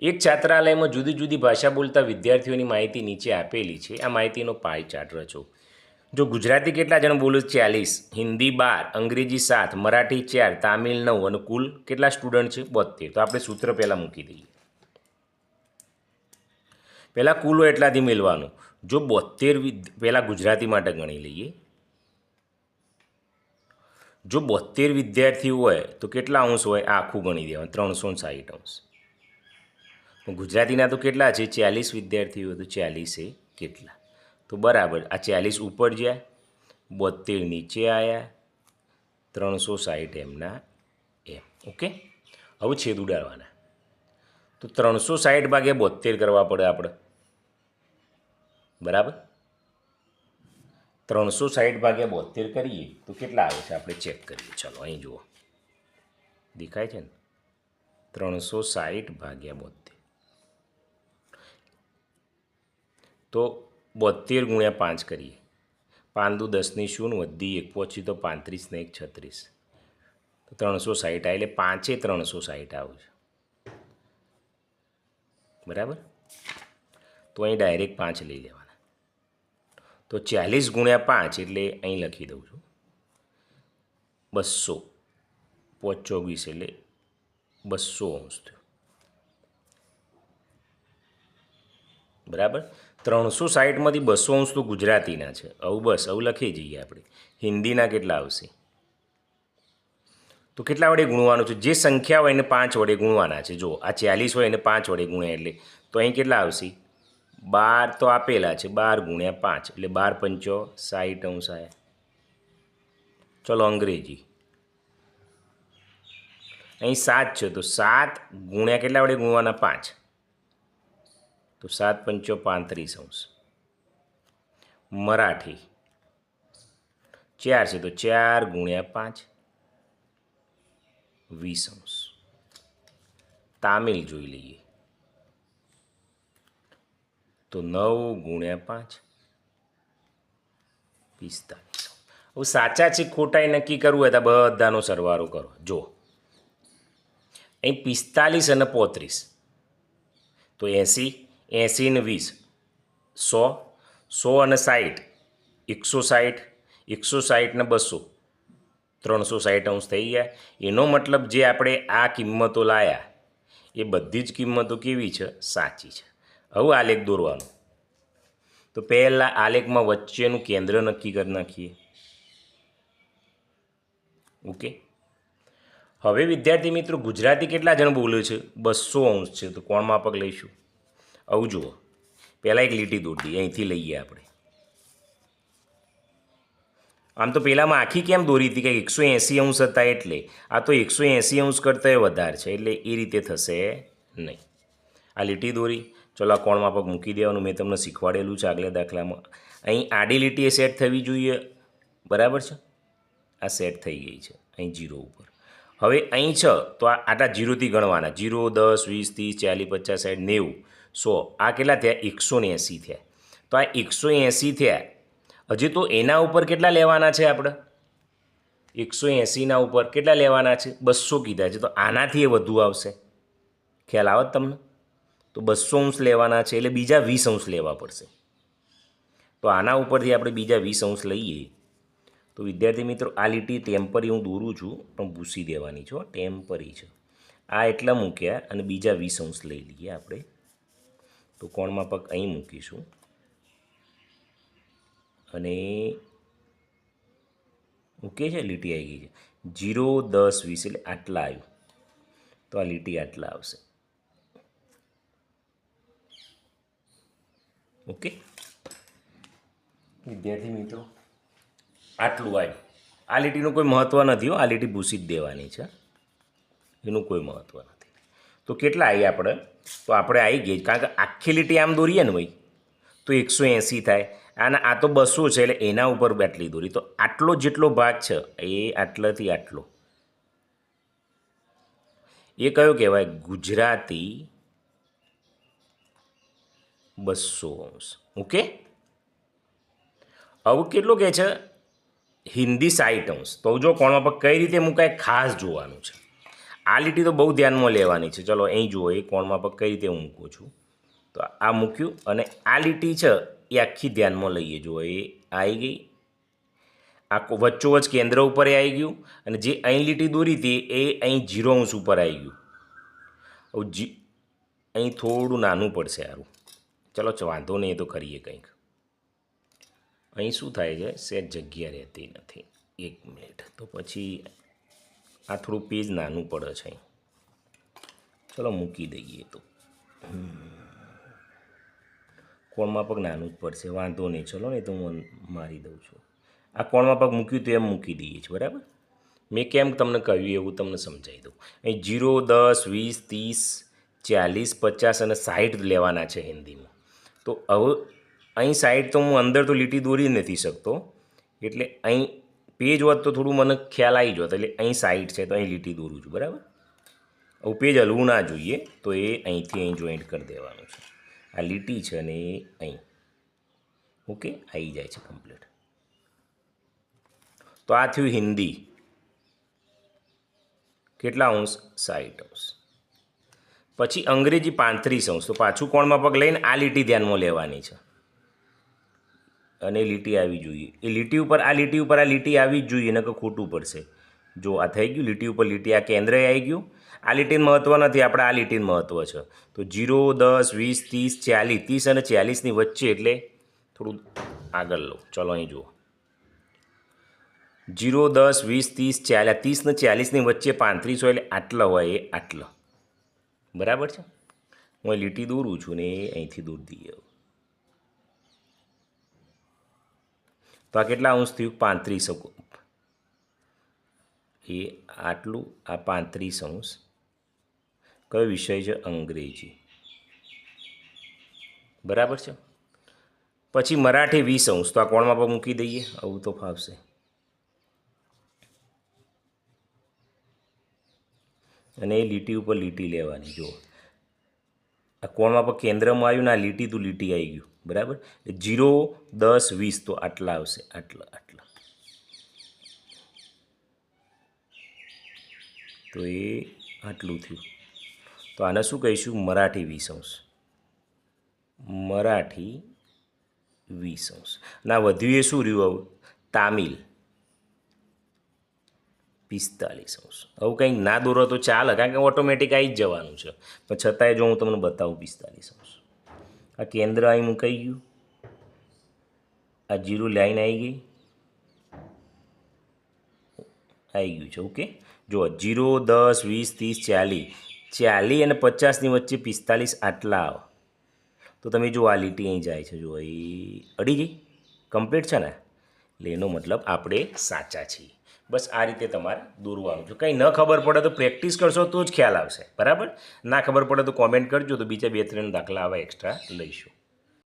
એક છાત્રાલયમાં જુદી જુદી ભાષા બોલતા વિદ્યાર્થીઓની માહિતી નીચે આપેલી છે. આ માહિતીનો પાય ચાર્ટ રચો. જો ગુજરાતી કેટલા જણ બોલો ચાલીસ. હિન્દી બાર, અંગ્રેજી સાત, મરાઠી ચાર, તામિલ નવ અને કુલ કેટલા સ્ટુડન્ટ છે? બોતેર તો આપણે સૂત્ર પહેલાં મૂકી દઈએ. પહેલાં કુલ એટલાથી મેળવાનું. જો બોતેર પહેલાં ગુજરાતી માટે ગણી લઈએ. જો બોતેર વિદ્યાર્થીઓ હોય તો કેટલા અંશ હોય? આખું ગણી દેવાનું. ત્રણસો સાહીઠ અંશ. ગુજરાતીના તો કેટલા છે? ચાલીસ વિદ્યાર્થીઓ તો ચાલીસે કેટલા? તો બરાબર, આ ચાલીસ ઉપર જ્યાં બોતેર નીચે આવ્યા ત્રણસો સાહીઠ એમના એમ, ઓકે? હવે છેદ ઉડાડવાના. તો ત્રણસો સાહીઠ ભાગ્યા બોતેર કરવા પડે આપણે. બરાબર? ત્રણસો સાહીઠ ભાગ્યા બોતેર કરીએ, તો કેટલા આવે છે? આપણે ચેક કરીએ. ચલો, અહીં જુઓ. દેખાય છે ને? ત્રણસો સાહીઠ ભાગ્યા બોતેર તો બોતેર ગુણ્યા પાંચ કરીએ. પાંદુ દસની શૂન્ય વધી એક પહોંચી તો પાંત્રીસ ને એક છત્રીસ. તો ત્રણસો સાહીઠ આવે એટલે પાંચે ત્રણસો સાહીઠ આવશે બરાબર? તો અહીં ડાયરેક્ટ પાંચ લઈ લેવાના. તો ચાલીસ ગુણ્યા પાંચ એટલે અહીં લખી દઉં છું. બસો પોચ ચોવીસ એટલે બસો અંશ થયું. બરાબર? ત્રણસો સાહીઠમાંથી બસો અંશ તો ગુજરાતીના છે. આવું બસ, આવું લખી જઈએ આપણે. હિન્દીના કેટલા આવશે? તો કેટલા વડે ગુણવાનું છે? જે સંખ્યા હોય એને પાંચ વડે ગુણવાના છે. જો આ ચાલીસ હોય એને પાંચ વડે ગુણ્યા એટલે તો અહીં કેટલા આવશે? બાર તો આપેલા છે, બાર ગુણ્યા પાંચ એટલે બાર પંચો સાહીઠ અંશ આવ્યા ચલો અંગ્રેજી. અહીં સાત છે, તો સાત ગુણ્યા કેટલા વડે ગુણવાના? પાંચ. તો સાત પંચો પાંત્રીસ અંશ. મરાઠી. ચાર છે તો ચાર ગુણ્યા પાંચ. વીસ અંશ. તામિલ જોઈ લઈએ. તો નવ ગુણ્યા પાંચ. પિસ્તાલીસ હવે સાચા છે, ખોટા એ નક્કી કરવું હોય તો બધાનો સરવારો કરો. જો. અહીં પિસ્તાલીસ અને પોત્રીસ. તો એંસી. એંસી ને વીસ. સો સો અને સાઠ એકસો સાઠ એકસો સાઠ ને બસો. ત્રણસો સાઠ અંશ થઈ ગયા. એનો મતલબ જે આપણે આ કિંમતો લાયા, એ બધી જ કિંમતો કેવી છે? સાચી છે. હવે આલેખ દોરવાનો. તો પહેલાં આલેખમાં વચ્ચેનું કેન્દ્ર નક્કી કરી નાખીએ. ઓકે? હવે વિદ્યાર્થી મિત્રો ગુજરાતી કેટલા જણ બોલે છે? બસો અંશ છે. તો કોણ માપક લઈશું? આવું જુઓ. પહેલાં એક લીટી દોરી અહીંથી લઈએ આપણે. આમ તો પહેલાંમાં આખી કેમ દોરી હતી? કે એકસો એંસી અંશ હતા એટલે. આ તો એકસો એંસી અંશ કરતાં વધારે છે, એટલે એ રીતે થશે નહીં. આ લીટી દોરી. ચલો આ કોણમાં પગ મૂકી દેવાનું, મેં તમને શીખવાડેલું છે આગલા દાખલામાં. અહીં આડી લીટી એ સેટ થવી જોઈએ. બરાબર છે? આ સેટ થઈ ગઈ છે, અહીં જીરો ઉપર. હવે અહીં છે, તો આ આટા જીરોથી ગણવાના. જીરો, દસ, વીસ, ત્રીસ, ચાલીસ, પચાસ, સાઠ, નેવું. સો, આ કેટલા થયા? એકસો ને એંસી થયા. તો આ એકસો એંસી થયા. હજી તો એના ઉપર કેટલા લેવાના છે આપણે? એકસો એંસીના ઉપર કેટલા લેવાના છે? બસો કીધા છે. તો આનાથી એ વધુ આવશે. ખ્યાલ આવત તમને? તો બસો અંશ લેવાના છે એટલે બીજા વીસ અંશ લેવા પડશે. તો આના ઉપરથી આપણે બીજા વીસ અંશ લઈએ. તો વિદ્યાર્થી મિત્રો, આ લીટી ટેમ્પરી હું દોરું છું, પણ ભૂસી દેવાની છું ટેમ્પરી છે. આ એટલા મૂક્યા અને બીજા વીસ અંશ લઈ લઈએ આપણે. તો કોણમાં પગ અહીં મૂકીશું. અને ઓકે છે લીટી આવી ગઈ છે. જીરો દસ વીસ એટલે આટલા આવ્યું. તો આ લીટી આટલા આવશે. ઓકે? વિદ્યાર્થી મિત્રો. આટલું આવ્યું. આ લીટીનું કોઈ મહત્ત્વ નથી હો. આ લીટી ભૂસી જ દેવાની છે. એનું કોઈ મહત્ત્વ નથી. તો કેટલા આવી આપણે? તો આપણે આવી ગઈ. કારણ કે આખી લીટી આમ દોરીએ ને ભાઈ, તો એકસો એંસી થાય. અને આ તો બસો છે, એટલે એના ઉપર આટલી દોરી. તો આટલો જેટલો ભાગ છે, એ આટલાથી આટલો. એ કયો કહેવાય? ગુજરાતી બસો અંશ. ઓકે? હવે કેટલું કહે છે? હિન્દી સાઠ અંશ. તો જો કોણમાં પર કઈ રીતે મુકાય? ખાસ જોવાનું છે. આ લીટી તો બહુ ધ્યાનમાં લેવાની છે. ચલો અહીં જુઓ, એ કોણમાં પણ કઈ રીતે મૂકું છું. તો આ મૂક્યું અને આ લીટી છે, એ આખી ધ્યાનમાં લઈએ. જુઓ, એ આવી ગઈ. આ વચ્ચોવચ્ચ કેન્દ્ર ઉપર આવી ગયું અને જે અહીં લીટી દોરી હતી, એ અહીં જીરો અંશ ઉપર આવી ગયું. હવે જી, અહીં થોડું નાનું પડશે સારું ચલો વાંધો નહીં, એ તો કરીએ કંઈક. અહીં શું થાય છે? સેજ જગ્યા રહેતી નથી. એક મિનિટ. તો પછી આ થોડું પેજ નાનું પડે છે ચલો મૂકી દઈએ તો. કોણમાં પગ નાનું જ પડશે, વાંધો નહીં. ચલો ને તો હું મારી દઉં છું. આ કોણમાં પગ મૂક્યું તો એમ મૂકી દઈએ છીએ, બરાબર? મેં કેમ તમને કહ્યું એવું તમને સમજાવી દઉં. અહીં જીરો, દસ, વીસ, ત્રીસ, ચાલીસ, પચાસ અને સાઠ લેવાના છે હિન્દીમાં. તો હવે અહીં સાઈડ તો હું અંદર તો લીટી દોરી નથી શકતો. એટલે અહીં પેજ હોત તો થોડું મને ખ્યાલ આવી જોત એટલે અહીં સાઈડ છે, તો અહીં લીટી દોરું છું, બરાબર? હવે પેજ હલવું ના જોઈએ, તો એ અહીંથી અહીં જોઈન્ટ કરી દેવાનું છે. આ લીટી છે અને એ અહીં. ઓકે? આવી જાય છે કમ્પ્લીટ તો આ થયું હિન્દી. કેટલા અંશ? સાઠ અંશ. પછી અંગ્રેજી પાંત્રીસ અંશ. તો પાછું કોણમાં પગ લઈને આ લીટી ધ્યાનમાં લેવાની છે. અને લીટી આવી જોઈએ. એ લીટી ઉપર, આ લીટી ઉપર આ લીટી આવી જ જોઈએ, નકર ખોટું પડશે. જો આ થઈ ગયું, લીટી ઉપર લીટી આ કેન્દ્રએ આવી ગયું. આ લીટીનું મહત્ત્વ નથી, આપણે આ લીટીનું મહત્ત્વ છે. તો જીરો, દસ, વીસ, ત્રીસ, ચાલીસ, ત્રીસ અને ચાલીસની વચ્ચે એટલે થોડું આગળ લો. ચલો અહીં જુઓ. જીરો, દસ, વીસ, ત્રીસ ચાલીસ ત્રીસ ને ચાલીસની વચ્ચે પાંત્રીસ હોય એટલે આટલા હોય એ આટલા. બરાબર છે? હું લીટી દોરું છું ને એ અહીંથી દૂર દઈએ. આ કેટલા અંશ થયું પાંત્રીસ એ આટલું, આ પાંત્રીસ અંશ. કયો વિષય છે? અંગ્રેજી. બરાબર છે? પછી મરાઠી વીસ અંશ. તો આ કોણમાં પણ મૂકી દઈએ? આવું તો ફાવશે. અને એ લીટી ઉપર લીટી લેવાની, જુઓ. આ કોણમાં પણ કેન્દ્રમાં આવ્યું ને આ લીટી તો લીટી આવી ગયું. બરાબર? જીરો, દસ, વીસ તો આટલા આવશે. આટલા આટલા. તો એ આટલું થયું. તો આને શું કહીશું? મરાઠી વીસ અંશ. મરાઠી વીસ અંશ. ના, વધ્યું એ શું રહ્યું આવું? તામિલ. પિસ્તાલીસ અંશ આવું કંઈક ના દોરો તો ચાલે, કારણ કે ઓટોમેટિક આવી જ જવાનું છે. પણ છતાંય જો હું તમને બતાવું પિસ્તાલીસ અંશ આ કેન્દ્ર અહીં મુકાઈ ગયું. આ જીરો લાઈન આવી ગઈ. આવી ગયું છે, ઓકે? જો જીરો, દસ, વીસ, ત્રીસ, ચાલીસ. ચાલીસ અને પચાસની વચ્ચે પિસ્તાલીસ આટલા આવે. તો તમે જો આ લીટી અહીં જાય છે જો એ અડી ગઈ. કમ્પ્લીટ છે ને? એટલે એનો મતલબ આપણે સાચા છીએ. બસ આ રીતે તમારે દોરવાનું. છે કંઈ ન ખબર પડે તો પ્રેક્ટિસ કરશો તો જ ખ્યાલ આવશે. બરાબર? ના ખબર પડે તો કોમેન્ટ કરજો તો બીજા બે ત્રણ દાખલા આવા એક્સ્ટ્રા લઈશું.